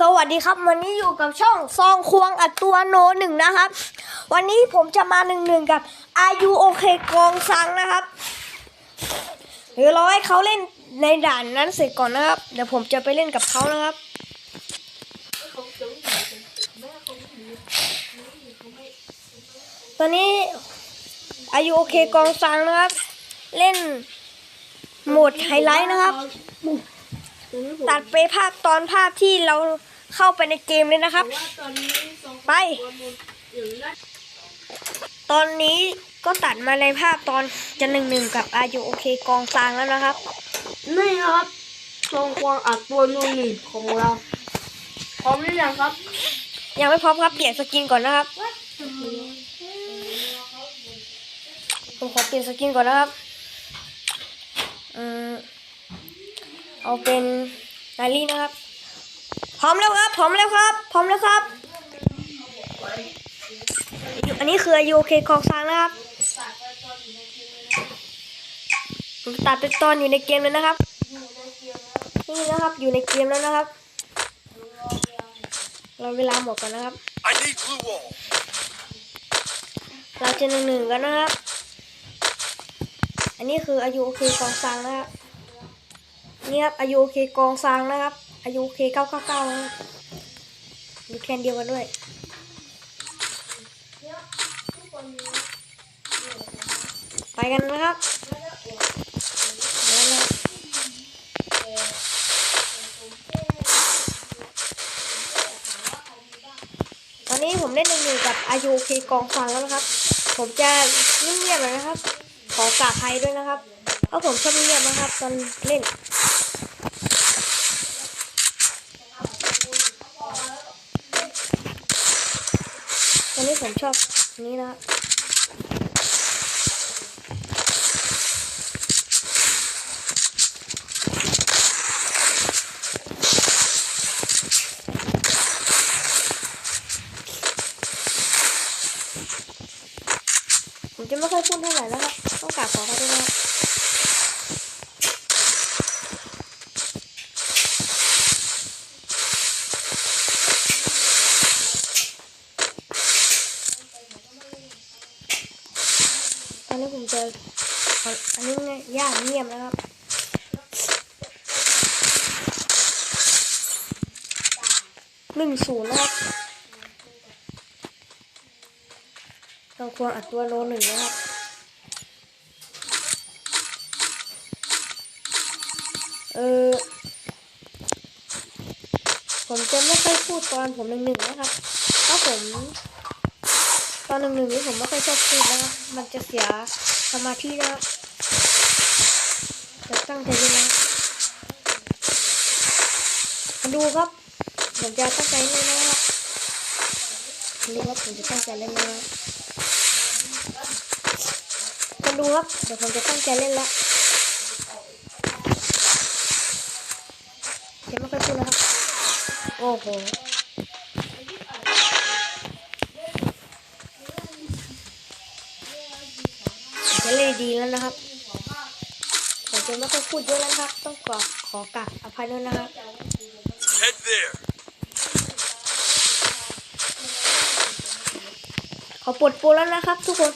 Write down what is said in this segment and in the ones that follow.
สวัสดีครับ วันนี้อยู่กับช่องซองควงอัดตัวโนหนึ่งนะครับ วันนี้ผมจะมาหนึ่งหนึ่งกับอายุโอเคกองซังนะครับเดี๋ยวเราให้เขาเล่นในด่านนั้นเสร็จก่อนนะครับ เดี๋ยวผมจะไปเล่นกับเขานะครับตอนนี้อายุโอเคกองซังนะครับ เล่นโหมดไฮไลท์นะครับตัดไปภาพตอนภาพที่เรา เข้าไปในเกมเลยนะครับ ไป ตอนนี้ก็ตัดมาในภาพตอนจะหนึ่งหนึ่งกับอายุโอเคกองซางแล้วนะครับ นี่นะครับทรงควงอัดตัวนูนหนึ่งของเราพร้อมหรือยังครับ ยังไม่พร้อมครับเปลี่ยนสกินก่อนนะครับผมขอเปลี่ยนสกินก่อนนะครับอืมเอาเป็นนารีนะครับ พร้อมแล้วครับพร้อมแล้วครับ พร้อมแล้วครับ อันนี้คืออายุโอเคกองซางนะครับผมตัดเป็นตอนอยู่ในเกมเลยนะครับนี่นะครับอยู่ในเกมแล้วนะครับ เราเวลาหมดกันนะครับ I need blue wall. เราจะหนึ่งหนึ่งกันนะครับ อันนี้คืออายุโอเคกองซางนะครับนี่ครับอายุโอเคกองซางนะครับ อายุเคเก้าเก้าเก้านะครับมีแคนเดียวกันด้วยไปกันนะครับตอนนี้ผมเล่นหนึ่กับอายุเคกองซางแล้วนะครับ ผมจะเงียบๆเลยนะครับ ขอกราบภัยด้วยนะครับเพราะผมชอบเงียบนะครับ ตอนเล่น ตอนนี้ผมชอบอันนี้นะครับ ผมจะไม่ค่อยพูดเท่าไหร่แล้วครับ ต้องกราบขอเขาด้วยนะครับตอนนี้ผมจะเอาอันนี้เนี่ยย่างเงียบนะครับหนึ่งศูนย์นะครับเราควรอัดตัวโลหนึ่งนะครับเออผมจะไม่ค่อยพูดตอนผมหนึ่งหนึ่งนะครับเพราะผม ตอนหนึ่งหนึ่งนี้ผมไม่ค่อยชอบพูดนะครับมันจะเสีย สมาธินะครับจะตั้งใจดูนะมาดูครับผมจะตั้งใจเล่นะครับมาดูครับผมจะตั้งใจเล่นนะมาดูครับเดี๋ยวผมจะตั้งใจเล่นแล้วจะไม่ค่อยพูดนะครับ โอ้โห จะเล่นดีแล้วนะครับผมจะไม่ค่อยพูดเยอะแล้วนะครับ ต้องขอขอกราบอภัยด้วยนะครับ Head there. ขอปลดโปรแล้วนะครับทุกคน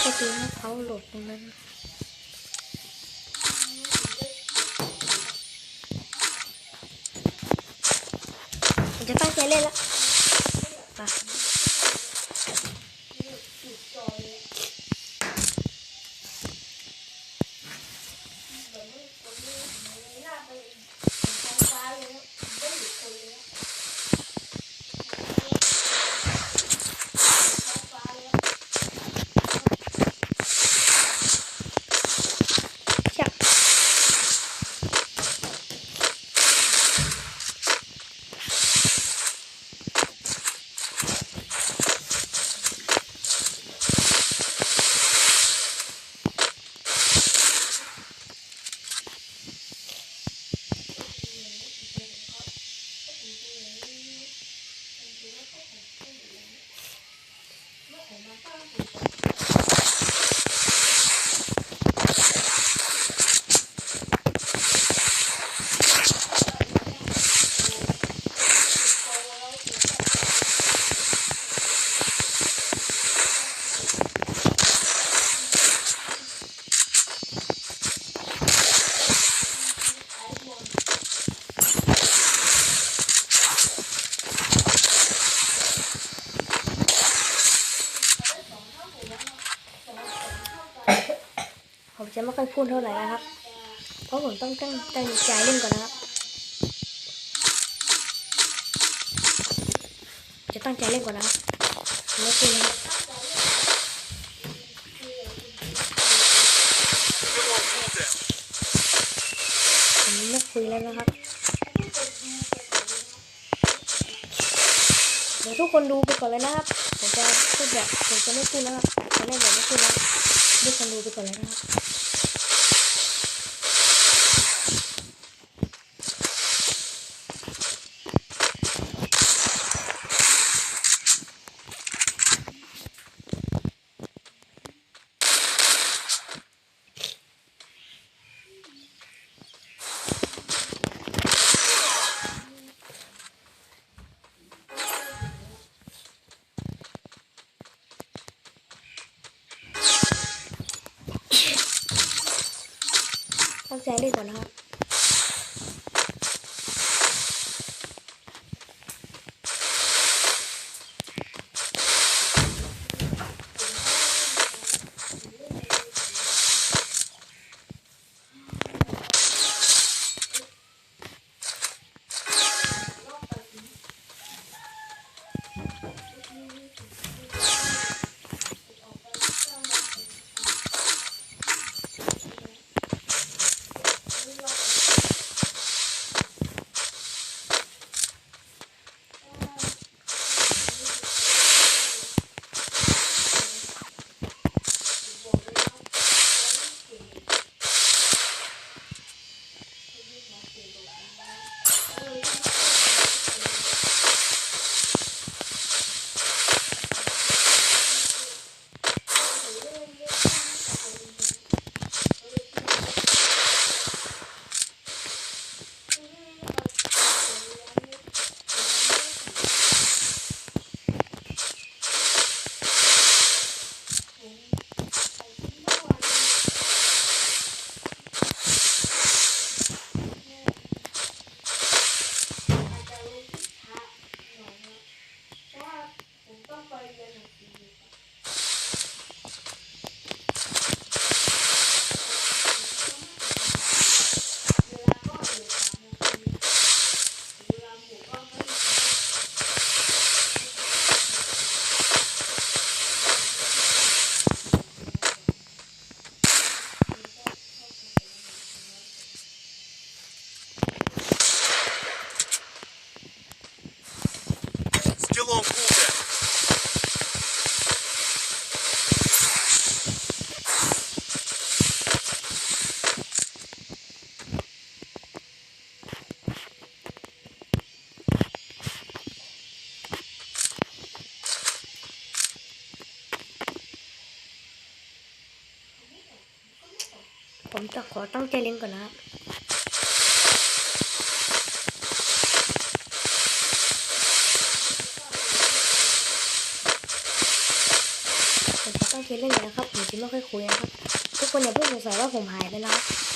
เขาปกติให้เขาหลดตรงนั้นผมจะตั้งใจเล่นละไป จะไม่ค่อยพูดเท่าไหร่นะครับ เพราะผมต้องตั้งตั้งใจเล่นก่อนนะครับ จะตั้งใจเล่นก่อนนะครับไม่พูดนะครับผมไม่คุยแล้วนะครับเดี๋ยวทุกคนดูไปก่อนเลยนะครับผมจะพูดแบบผมจะไม่พูดนะครับจะเล่นแบบไม่พูดนะทุกคนดูไปก่อนเลยนะครับ ตั้งใจ จะขอตั้งใจเล่นก่อนนะครับผมจะตั้งใจเล่นก่อนนะครับผมจะไม่ค่อยคุยนะครับ ทุกคนอย่าเพิ่งสงสัยว่าผมหายไปนะค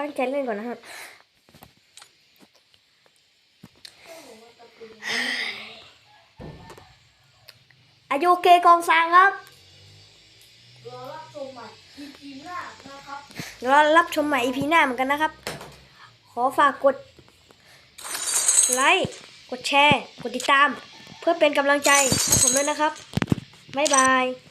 ตั้งใจเล่นก่อนนะครับอายุเกกองซางครับรอรับชมใหม่ EP หน้านะครับเรารับชมใหม่ EP หน้าเหมือนกันนะครับ ขอฝากกดไลค์ กดแชร์ กดติดตาม เพื่อเป็นกำลังใจให้ผมด้วยนะครับ บ๊ายบาย